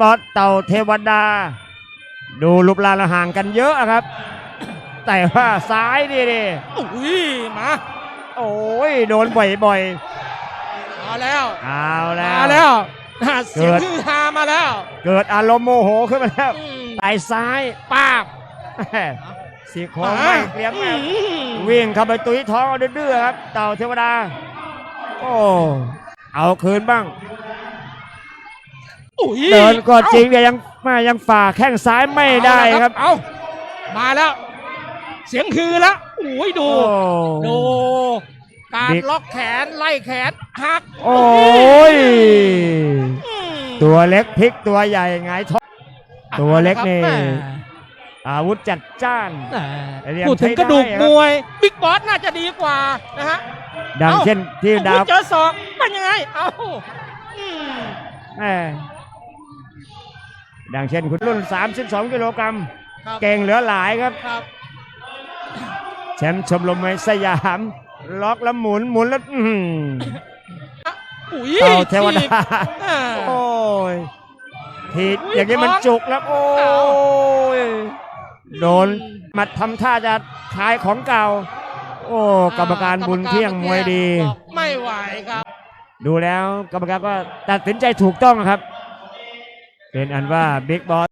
บอสเต่าเทวดา ดูรูปร่างแล้วห่างกันเยอะครับ แต่ว่าซ้ายนี่ดิอุ้ยมา โอ้ยโดนบ่อยมาแล้วๆเอาแล้วมาแล้วเสียงเกิดฮือฮามาแล้ว เกิดอารมณ์โมโหขึ้นมาแล้วไต่ซ้ายป้าบสีโครงไม่เตรียมอืแล้ววิ่งเข้าไปตุ้ยท้องเดือๆครับ เต่าเทวดา โอ้เอาคืนบ้าง อุ้ยเดินก็จริงแต่ยังแม่ยังฝ่าแข้งซ้ายไม่ได้ครับ เอามาแล้ว เสียงคือแล้วอุ้ยดูโอ้ดูการบิ๊กล็อกแขนไล่แขนหัก โอ้ยอืมตัวเล็กพลิกตัวใหญ่ไงายท้องตัวเล็กนี่อาละครับอาวุธจัดจ้านแหม่เรียกพูดถึงใช้ได้กระดูกครับมวยบิ๊กบอสน่าจะดีกว่านะฮะดังเอ้าเช่นที่ดาวโอ้โหเจอศอกเป็นยังไง เอ้าอืมแม่ ดังเช่นคุณรุ่น 32 กิโลกรัมครับเก่งเหลือหลายครับ ครับ แชมป์ชมรมมวยสยาม ล็อกแล้วหมุนหมุนแล้วอื้อหืออุ้ยเต่าเทวดา ถีบอ่า โอ้ยทีบอุ้ยอย่างนี้มันท้องจุกแล้ว โอ้ยโดนอืมมัดทำท่าจะขายของเก่า โอ้กรรมการบุญเที่ยงมวยดี บอกไม่ไหวครับ ดูแล้วกรรมการก็ตัดสินใจถูกต้องครับ เป็นอันว่าบิ๊กบอส